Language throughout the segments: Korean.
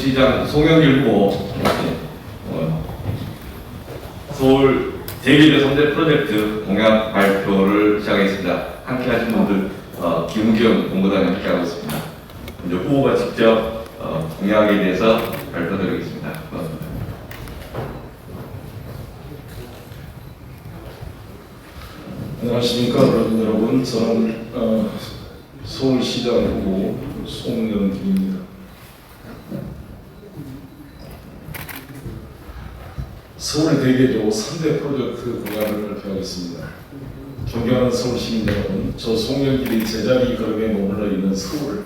송영길 후보 어, 서울 제1의 3대 프로젝트 공약 발표를 시작하겠습니다. 함께 하신 분들 어, 김우경 공보단이 함께 하고 있습니다. 먼저 후보가 직접 어, 공약에 대해서 발표드리겠습니다. 고맙습니다. 안녕하십니까 여러분 저는 어, 서울시장 후보 송영길입니다. 서울 대개조 3대 프로젝트 공약을 발표하겠습니다. 존경하는 서울 시민 여러분, 저 송영길이 제자리 걸음에 머물러 있는 서울을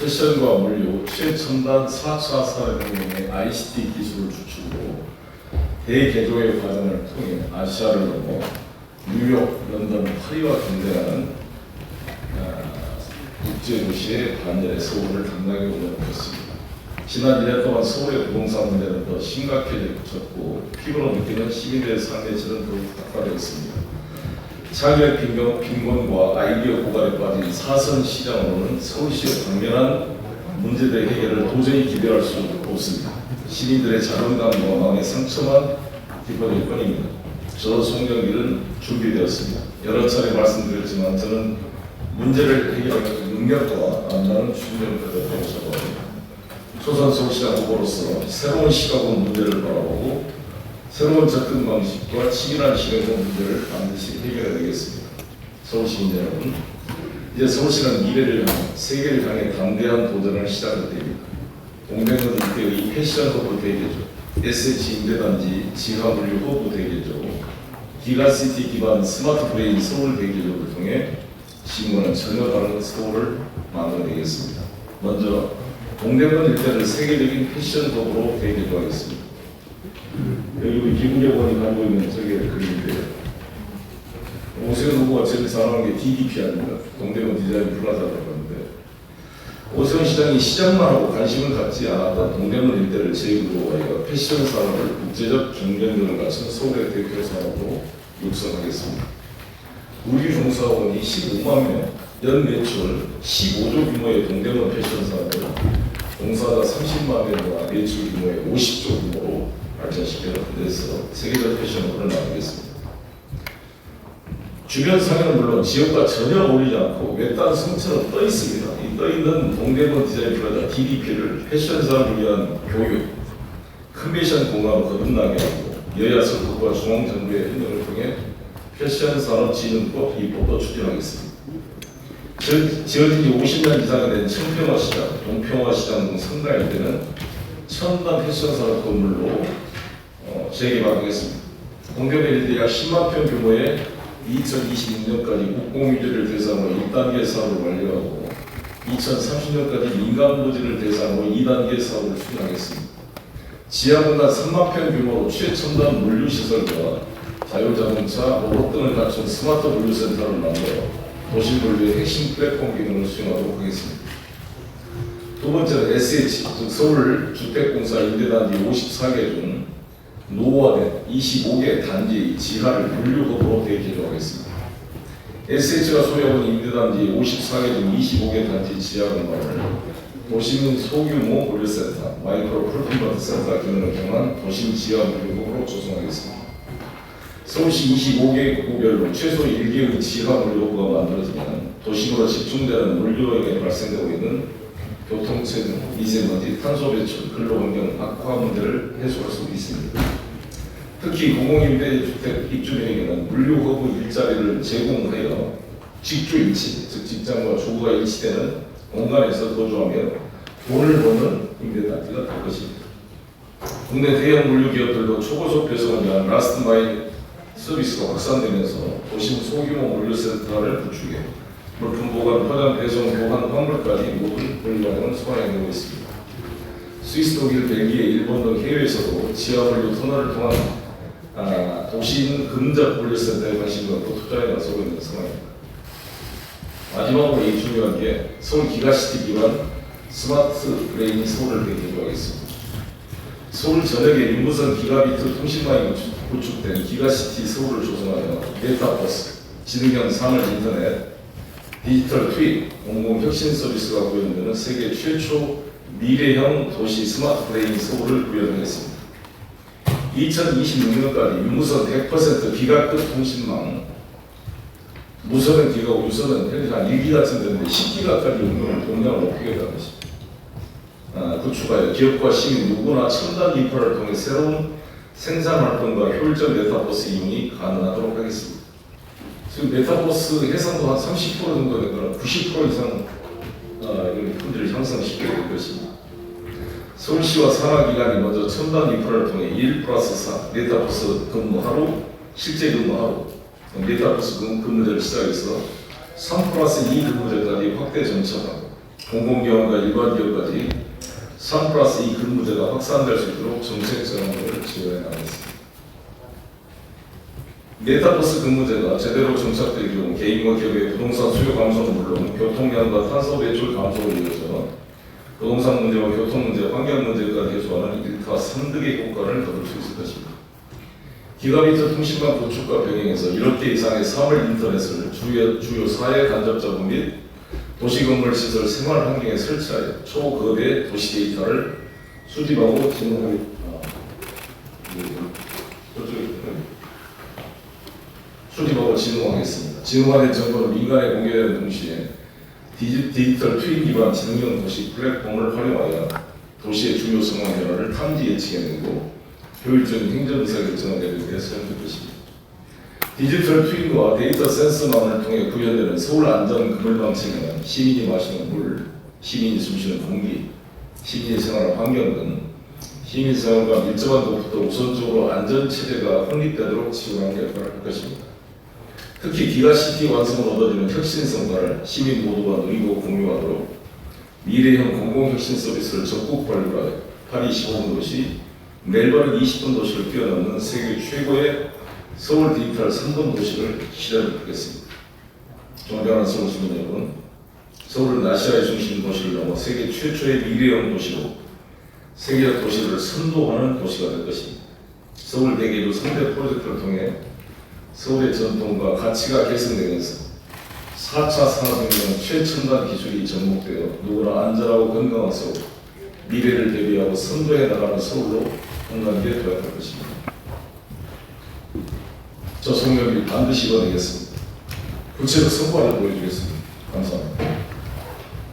패션과 물류, 최첨단 4차 산업혁명의 ICT 기술을 주축으로 대개조의 과정을 통해 아시아를 넘어 뉴욕, 런던, 파리와 경쟁하는 아, 국제도시의 반열의 서울을 당당히 올려놓겠습니다. 지난 1년 동안 서울의 부동산 문제는 더 심각해졌고 피부로 느끼는 시민들의 질은 더욱 악화되었습니다. 차별 빈곤, 빈곤과 아이디어 고갈에 빠진 사선 시장으로는 서울시의 당면한 문제들 해결을 도저히 기대할 수 없습니다. 시민들의 자존감과 마음의 상처만 깊어질 뿐입니다. 저 송영길은 준비되었습니다. 여러 차례 말씀드렸지만 저는 문제를 해결하는 능력과 남다른 준비를 가졌다고 생각합니다. 초선 서울시장 후보로서 새로운 시각으로 문제를 바라보고 새로운 접근 방식과 치밀한 시각으로 문제를 반드시 해결해내겠습니다. 서울시민 여러분, 이제 서울시는 미래를 향해 세계를 향해 담대한 도전을 시작할 때입니다. 동백은 일대의 패션 허브 대개조, SH 임대단지 지하물류 허브 대개조, 기가시티 기반 스마트 브레인 서울 대개조를 통해 시민과는 전혀 다른 서울을 만들어내겠습니다. 먼저 동대문 일대를 세계적인 패션 허브로 대개조하겠습니다. 여기 우리 김우려원이 가지고 있는 저게 그림인데요. 오세훈 후보가 제일 잘하는 게 DDP 아닙니까? 동대문 디자인 플라자라고 하는데 오세훈 시장이 시장만 하고 관심을 갖지 않았던 동대문 일대를 제일로 하여 패션 산업을 국제적 경쟁력을 갖춘 서울의 대표 산업으로 육성하겠습니다. 우리 종사원이 15만 명, 연 매출 15조 규모의 동대문 패션 산업을 종사자 30만 명과 매출 규모의 50조 규모로 발전시켜내서 세계적 패션업을 만들겠습니다. 주변 상해는 물론 지역과 전혀 어울리지 않고 외딴 성처럼 떠 있습니다. 이 떠 있는 동대문 디자인 플라자 DDP를 패션 산업을 위한 교육, 컨벤션 공간으로 거듭나게 하고 여야 정부와 중앙 정부의 협력을 통해 패션 산업 진흥법 입법도 추진하겠습니다. 지어- 지어진 지 50년 이상 된 청평화 시장, 동평화 시장 등 상가 일대는 첨단 패션 산업 건물로 어, 재개발하겠습니다. 공개된 일대 약 10만 평 규모의 2026년까지 국공유지를 대상으로 1단계 사업을 완료하고 2030년까지 민간 부지를 대상으로 2단계 사업을 추진하겠습니다. 지하공간 3만 평 규모로 최첨단 물류시설과 자율자동차, 로봇 등을 갖춘 스마트 물류센터를 만들어 도시 물류의 핵심 플랫폼 기능을 수행하도록 하겠습니다. 두 번째는 SH, 즉 서울 주택공사 임대단지 54개 중 노후화된 25개 단지 지하를 물류업으로 대개조하겠습니다. SH가 소유하고 있는 임대단지 54개 중 25개 단지 지하 공간을 도심 소규모 물류센터, 마이크로 풀품버트 센터 기능을 경한 도심 지하 물류업으로 조성하겠습니다. 서울시 25개 구별로 최소 1개의 지하 물류업가 만들어지면 도심으로 집중되는 물류량이 발생되고 있는 교통체증, 미세먼지, 탄소 배출, 근로환경 악화 문제를 해소할 수 있습니다. 특히 공공임대주택 입주민에게는 물류 허브 일자리를 제공하여 직주 일치, 즉 직장과 주거가 일치되는 공간에서 거주하며 돈을 버는 임대단지가 될 것입니다. 국내 대형 물류 기업들도 초고속 배송을 위한 라스트 마일 서비스가 확산되면서 도심 소규모 물류센터를 구축해 물품 보관, 포장, 배송, 보관, 환불까지 모든 물류량을 소화해내고 있습니다. 스위스, 독일, 벨기에, 일본 등 해외에서도 지하 물류 터널을 통한 아, 도심 근접 물류센터에 관심 갖고 투자에 나서고 있는 상황입니다. 마지막으로 이 중요한 게 서울 기가시티 기반 스마트 브레인 서울을 대개조하겠습니다. 서울 전역에 인부선 기가비트 통신망이 구축- 구축된 기가시티 서울을 조성하여 메타버스, 지능형 산업 인터넷, 디지털 트윗, 공공혁신 서비스가 구현되는 세계 최초 미래형 도시 스마트 브레인 서울을 구현하겠습니다. 2026년까지 유무선 100% 기가급 통신망 무선은 기가고 유선은 현재 한 1기가 쯤 되는데 10기가까지 용도를 용량을 높이겠다는 것입니다. 아, 구축하여 기업과 시민 누구나 첨단 인프라를 통해 새로운 생산 활동과 효율적 메타버스 이용이 가능하도록 하겠습니다. 지금 메타버스 해상도 한 30% 정도 되거나 90% 이상 어, 이런 품질을 향상시켜야 될 것입니다. 서울시와 산하기관이 먼저 첨단 인프라를 통해 1 플러스 4 메타버스 근무 하루, 실제 근무 하루, 메타버스 근- 근무제를 시작해서 3 플러스 2 근무제까지 확대 정착하고 공공기관과 일반 기업까지 3 플러스 2 근무제가 확산될 수 있도록 정책 전환을 지원해 나가겠습니다. 메타버스 근무제가 제대로 정착될 경우 개인과 기업의 부동산 수요 감소는 물론 교통량과 탄소 배출 감소로 이어져 부동산 문제와 교통 문제, 환경 문제까지 해소하는 일타 3득의 효과를 거둘 수 있을 것입니다. 기가비트 통신망 구축과 병행해서 1억 개 이상의 사물 인터넷을 주요, 주요 사회 간접 자본 및 도시건물 시설 생활 환경에 설치하여 초거대 도시 데이터를 수집하고 저쪽에 있네. 수집하고 진흥하겠습니다. 진흥화된 정보를 민간에 공개되는 동시에 디지, 디지털 트윈 기반 지능형 도시 플랫폼을 활용하여 도시의 주요 상황 변화를 탐지 예측해내고 효율적인 행정 의사 결정을 내리는 데 사용될 것입니다. 디지털 트윈과 데이터 센서망을 통해 구현되는 서울 안전 그물망 체계는 시민이 마시는 물, 시민이 숨쉬는 공기, 시민이 생활하는 환경 등 시민 생활과 밀접한 도부터 우선적으로 안전 체제가 확립되도록 지원하는 역할을 할 것입니다. 특히 기가시티 완성을 얻어지는 혁신 성과를 시민 모두가 누리고 공유하도록 미래형 공공혁신 서비스를 적극 발굴하여 파리 15분 도시, 멜버른 20분 도시를 뛰어넘는 세계 최고의 서울 디지털 3분 도시를 실현하겠습니다. 존경하는 서울 시민 여러분, 서울은 아시아의 중심 도시를 넘어 세계 최초의 미래형 도시로 세계적 도시를 선도하는 도시가 될 것입니다. 서울 대기도 3대 프로젝트를 통해 서울의 전통과 가치가 개선되면서 4차 산업혁명 최첨단 기술이 접목되어 누구나 안전하고 건강한 서울, 미래를 대비하고 선도해 나가는 서울로 건강하게 도약할 것입니다. 저 송영길 반드시 이뤄내겠습니다. 구체적 성과를 보여주겠습니다. 감사합니다.